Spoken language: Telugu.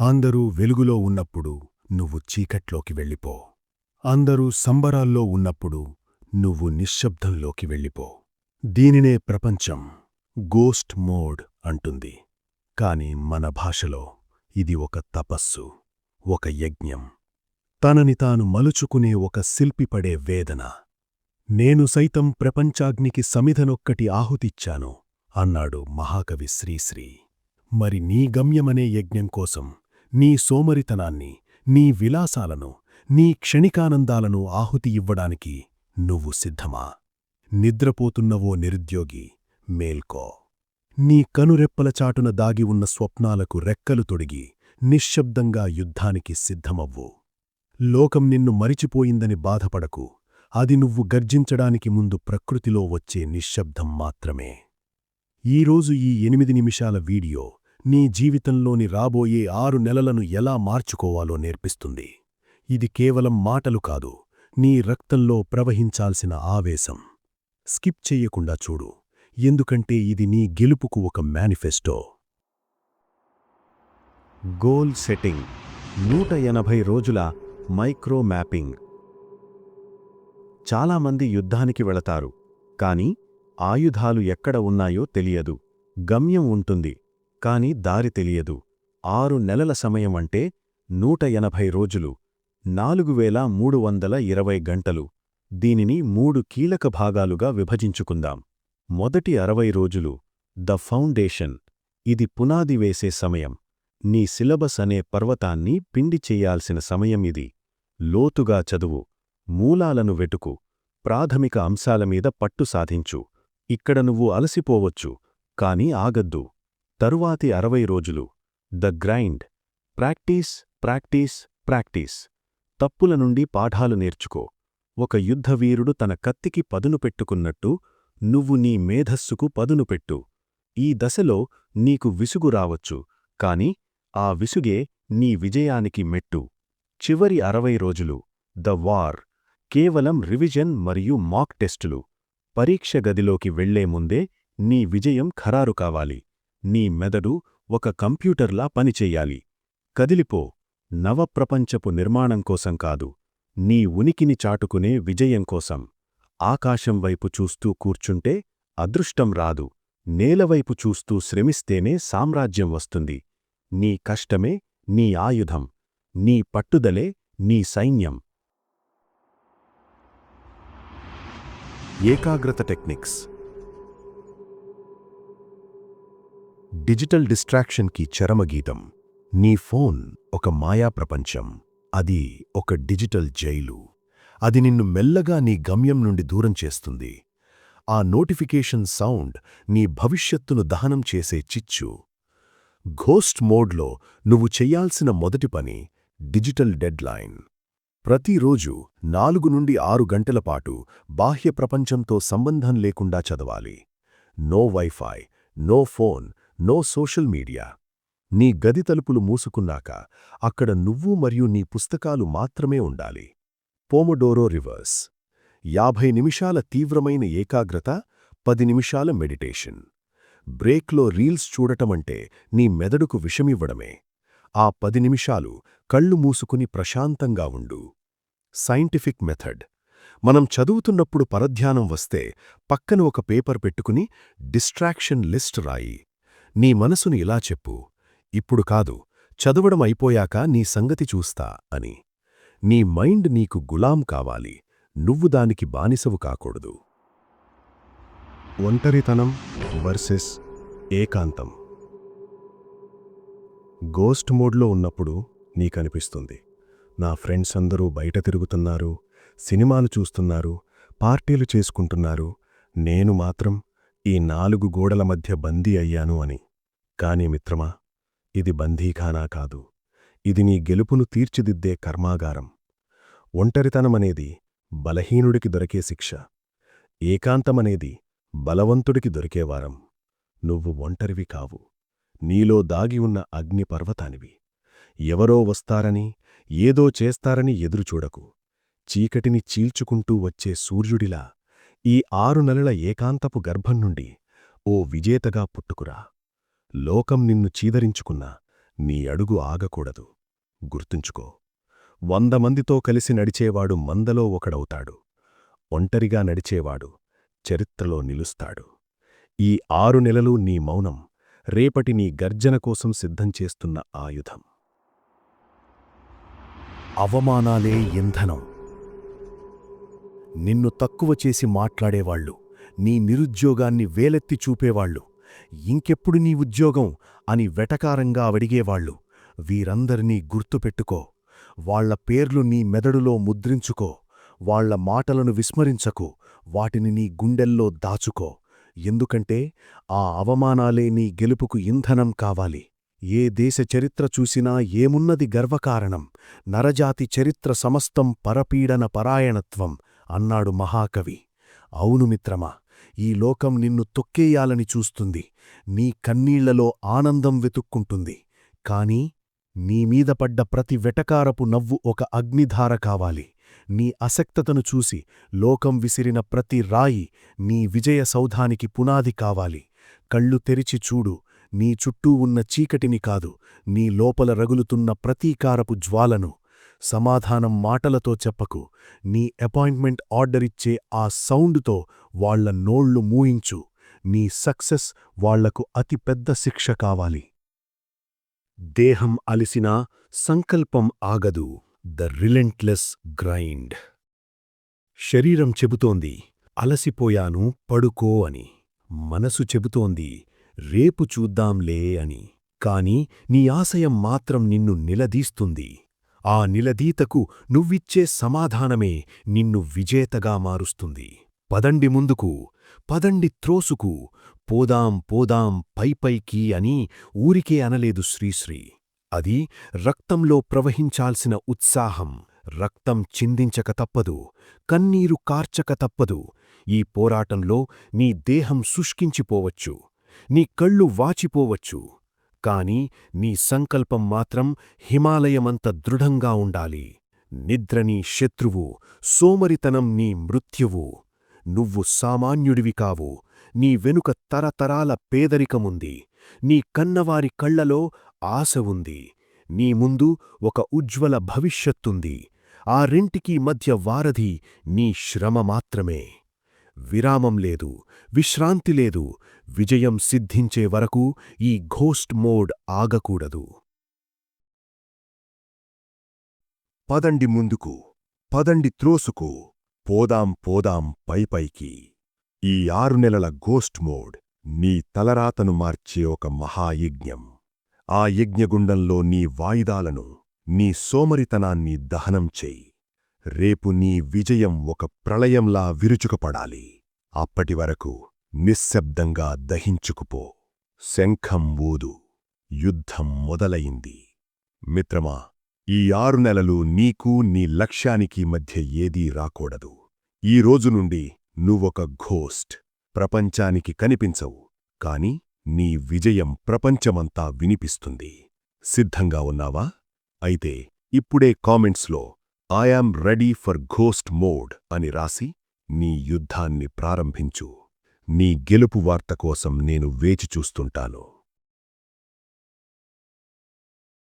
అందరూ వెలుగులో ఉన్నప్పుడు నువ్వు చీకట్లోకి వెళ్ళిపో. అందరూ సంబరాల్లో ఉన్నప్పుడు నువ్వు నిశ్శబ్దంలోకి వెళ్ళిపో. దీనినే ప్రపంచం గోస్ట్ మోడ్ అంటుంది. కాని మన భాషలో ఇది ఒక తపస్సు ఒక యజ్ఞం. తనని తాను మలుచుకునే ఒక శిల్పిపడే వేదన. నేను సైతం ప్రపంచాగ్నికి సమిధనొక్కటి ఆహుతిచ్చాను అన్నాడు మహాకవి శ్రీశ్రీ. మరి నీ గమ్యమనే యజ్ఞం కోసం నీ సోమరితనాన్ని నీ విలాసాలను నీ క్షణికానందాలను ఆహుతి ఇవ్వడానికి నువ్వు సిద్ధమా? నిద్రపోతున్నవో నిరుద్యోగి మేల్కో. నీ కనురెప్పల చాటున దాగి ఉన్న స్వప్నాలకు రెక్కలు తొడిగి నిశ్శబ్దంగా యుద్ధానికి సిద్ధమవ్వు. లోకం నిన్ను మరిచిపోయిందని బాధపడకు అది నువ్వు గర్జించడానికి ముందు ప్రకృతిలో వచ్చే నిశ్శబ్దం మాత్రమే. ఈరోజు ఈ ఎనిమిది నిమిషాల వీడియో నీ జీవితంలోని రాబోయే ఆరు నెలలను ఎలా మార్చుకోవాలో నేర్పిస్తుంది. ఇది కేవలం మాటలు కాదు నీ రక్తంలో ప్రవహించాల్సిన ఆవేశం. స్కిప్ చెయ్యకుండా చూడు ఎందుకంటే ఇది నీ గెలుపుకు ఒక మేనిఫెస్టో. గోల్ సెట్టింగ్ నూట ఎనభై రోజుల మైక్రో మ్యాపింగ్. చాలామంది యుద్ధానికి వెళతారు కాని ఆయుధాలు ఎక్కడ ఉన్నాయో తెలియదు గమ్యం ఉంటుంది. కాని దారి తెలియదు. ఆరు నెలల సమయం అంటే నూట ఎనభై రోజులు. నాలుగు వేల మూడు వందల ఇరవై గంటలు. దీనిని మూడు కీలక భాగాలుగా విభజించుకుందాం. మొదటి అరవై రోజులు. The foundation. ఇది పునాది వేసే సమయం. నీ సిలబస్ అనే పర్వతాన్ని పిండి చెయ్యాల్సిన సమయం ఇది. లోతుగా చదువు. మూలాలను వెటుకు ప్రాథమిక అంశాలమీద పట్టు సాధించు. ఇక్కడ నువ్వు అలసిపోవచ్చు. కాని ఆగద్దు. తరువాతి అరవై రోజులు the grind practice practice practice. తప్పుల నుండి పాఠాలు నేర్చుకో. ఒక యుద్ధవీరుడు తన కత్తికి పదును పెట్టుకున్నట్టు నువ్వు నీ మేధస్సుకు పదును పెట్టు. ఈ దశలో నీకు విసుగు రావచ్చు కాని ఆ విసుగే నీ విజయానికి మెట్టు. చివరి అరవై రోజులు ద వార్ కేవలం రివిజన్ మరియు మాక్ టెస్టులు. పరీక్ష గదిలోకి వెళ్ళే ముందే నీ విజయం ఖరారు కావాలి. నీ మెదడు ఒక కంప్యూటర్లా పనిచెయ్యాలి కదిలిపో. నవప్రపంచపు నిర్మాణం కోసం కాదు. నీ ఉనికిని చాటుకునే విజయం కోసం. ఆకాశం వైపు చూస్తూ కూర్చుంటే అదృష్టం రాదు. నేలవైపు చూస్తూ శ్రమిస్తేనే సామ్రాజ్యం వస్తుంది. నీ కష్టమే నీ ఆయుధం. నీ పట్టుదలే నీ సైన్యం. ఏకాగ్రత టెక్నిక్స్ డిజిటల్ డిస్ట్రాక్షన్కి చరమగీతం నీ ఫోన్ ఒక మాయా ప్రపంచం. అది ఒక డిజిటల్ జైలు. అది నిన్ను మెల్లగా నీ గమ్యం నుండి దూరం చేస్తుంది. ఆ నోటిఫికేషన్ సౌండ్ నీ భవిష్యత్తును దహనం చేసే చిచ్చు. ఘోస్ట్ మోడ్లో నువ్వు చెయ్యాల్సిన మొదటి పని డిజిటల్ డెడ్లైన్. ప్రతిరోజు నాలుగు నుండి ఆరు గంటల పాటు బాహ్య ప్రపంచంతో సంబంధం లేకుండా చదవాలి. No wifi no phone no social media. నీ గది తలుపులు మూసుకున్నాక అక్కడ నువ్వు మరియు నీ పుస్తకాలు మాత్రమే ఉండాలి. Pomodoro reverse. యాభై నిమిషాల తీవ్రమైన ఏకాగ్రత పది నిమిషాల మెడిటేషన్. బ్రేక్లో రీల్స్ చూడటమంటే నీ మెదడుకు విషమివ్వడమే. ఆ పది నిమిషాలు కళ్ళు మూసుకుని ప్రశాంతంగా ఉండు. Scientific method. మనం చదువుతున్నప్పుడు పరధ్యానం వస్తే పక్కన ఒక పేపర్ పెట్టుకుని డిస్ట్రాక్షన్ లిస్ట్ రాయి. నీ మనసును ఇలా చెప్పు. ఇప్పుడు కాదు చదవడం అయిపోయాక నీ సంగతి చూస్తా అని. నీ మైండ్ నీకు గులాం కావాలి నువ్వు దానికి బానిసవు కాకూడదు. ఒంటరితనం వర్సెస్ ఏకాంతం. గోస్ట్ మోడ్లో ఉన్నప్పుడు నీకనిపిస్తుంది. నా ఫ్రెండ్స్ అందరూ బయట తిరుగుతున్నారు సినిమాలు చూస్తున్నారు పార్టీలు చేసుకుంటున్నారు నేను మాత్రం ఈ నాలుగు గోడల మధ్య బందీ అయ్యాను అని. కాని మిత్రమా ఇది బందీఖానా కాదు. ఇది నీ గెలుపును తీర్చిదిద్దే కర్మాగారం. ఒంటరితనమనేది బలహీనుడికి దొరికే శిక్ష. ఏకాంతమనేది బలవంతుడికి దొరికేవారం నువ్వు ఒంటరివి కావు. నీలో దాగి ఉన్న అగ్నిపర్వతానివి ఎవరో వస్తారని ఏదో చేస్తారని ఎదురుచూడకు. చీకటిని చీల్చుకుంటూ వచ్చే సూర్యుడిలా ఈ ఆరు నెలల ఏకాంతపు గర్భం నుండి ఓ విజేతగా పుట్టుకురా. లోకం నిన్ను చీదరించుకున్నా నీ అడుగు ఆగకూడదు. గుర్తుంచుకో. వంద మందితో కలిసి నడిచేవాడు మందలో ఒకడవుతాడు. ఒంటరిగా నడిచేవాడు చరిత్రలో నిలుస్తాడు. ఈ ఆరు నెలలు నీ మౌనం రేపటి నీ గర్జన కోసం సిద్ధం చేస్తున్న ఆయుధం. అవమానాలే ఇంధనం. నిన్ను తక్కువ చేసి మాట్లాడేవాళ్ళు నీ నిరుద్యోగాన్ని వేలెత్తి చూపేవాళ్ళు ఇంకెప్పుడు నీ ఉద్యోగం అని వెటకారంగా అడిగేవాళ్ళు వీరందరినీ గుర్తుపెట్టుకో వాళ్ళ పేర్లు నీ మెదడులో ముద్రించుకో వాళ్ళ మాటలను విస్మరించకు వాటిని నీ గుండెల్లో దాచుకో. ఎందుకంటే ఆ అవమానాలే నీ గెలుపుకు ఇంధనం కావాలి. ఏ దేశ చరిత్ర చూసినా ఏమున్నది గర్వకారణం నరజాతి చరిత్ర సమస్తం పరపీడన పరాయణత్వం అన్నాడు మహాకవి. అవును మిత్రమా ఈ లోకం నిన్ను తొక్కేయాలని చూస్తుంది. నీ కన్నీళ్ళలో ఆనందం వెతుక్కుంటుంది. కాని నీమీద పడ్డ ప్రతి వెటకారపు నవ్వు ఒక అగ్నిధార కావాలి. నీ అసక్తతను చూసి లోకం విసిరిన ప్రతి రాయి నీ విజయ సౌధానికి పునాది కావాలి. కళ్ళు తెరిచి చూడు నీ చుట్టూ ఉన్న చీకటిని కాదు నీ లోపల రగులుతున్న ప్రతీకారపు జ్వాలను. సమాధానం మాటలతో చెప్పకు. నీ అపాయింట్మెంట్ ఆర్డరిచ్చే ఆ సౌండుతో వాళ్ళ నోళ్ళు మూయించు. నీ సక్సెస్ వాళ్ళకు అతిపెద్ద శిక్ష కావాలి. దేహం అలిసినా సంకల్పం ఆగదు. The relentless grind. శరీరం చెబుతోంది అలసిపోయాను పడుకో అని. మనసు చెబుతోంది రేపు చూద్దాంలే అని. కాని నీ ఆశయం మాత్రం నిన్ను నిలదీస్తుంది. ఆ నిలదీతకు నువ్విచ్చే సమాధానమే నిన్ను విజేతగా మారుస్తుంది. పదండి ముందుకు పదండి త్రోసుకు పోదాం పోదాం పైపైకి అని ఊరికే అనలేదు శ్రీశ్రీ. అది రక్తంలో ప్రవహించాల్సిన ఉత్సాహం. రక్తం చిందించక తప్పదు కన్నీరు కార్చక తప్పదు. ఈ పోరాటంలో నీ దేహం శుష్కించిపోవచ్చు నీ కళ్ళు వాచిపోవచ్చు. కాని నీ సంకల్పం మాత్రం హిమాలయమంత దృఢంగా ఉండాలి. నిద్ర నీ శత్రువు సోమరితనం నీ మృత్యువు. నువ్వు సామాన్యుడివి కావు. నీ వెనుక తరతరాల పేదరికముంది. నీ కన్నవారి కళ్ళలో ఆశ ఉంది. నీ ముందు ఒక ఉజ్వల భవిష్యత్తుంది. ఆ రెంటికీ మధ్య వారధి నీ శ్రమ మాత్రమే. విరామం లేదు విశ్రాంతి లేదు విజయం సిద్ధించే వరకు ఈ ఘోస్ట్ మోడ్ ఆగకూడదు. పదండి ముందుకు పదండి త్రోసుకు పోదాం పోదాం పైపైకి ఈ ఆరు నెలల గోస్ట్ మోడ్ నీ తలరాతను మార్చే ఒక మహాయజ్ఞం. ఆ యజ్ఞగుండంలో నీ వాయిదాలను నీ సోమరితనాన్ని దహనం చెయ్యి రేపు నీ విజయం ఒక ప్రళయంలా విరుచుకుపడాలి. అప్పటివరకు నిశ్శబ్దంగా దహించుకుపో. శంఖం ఊదు. యుద్ధం మొదలయింది మిత్రమా ఈ ఆరు నెలలు నీకు నీ లక్ష్యానికి మధ్య ఏదీ రాకూడదు. ఈ రోజు నుండి నువ్వొక ఘోస్ట్. ప్రపంచానికి కనిపించవు. కాని నీ విజయం ప్రపంచమంతా వినిపిస్తుంది. సిద్ధంగా ఉన్నావా? అయితే ఇప్పుడే కామెంట్స్లో I am ready for ghost mode అని రాసి నీ యుద్ధాన్ని ప్రారంభించు. నీ గెలుపు వార్త కోసం నేను వేచి చూస్తుంటాను.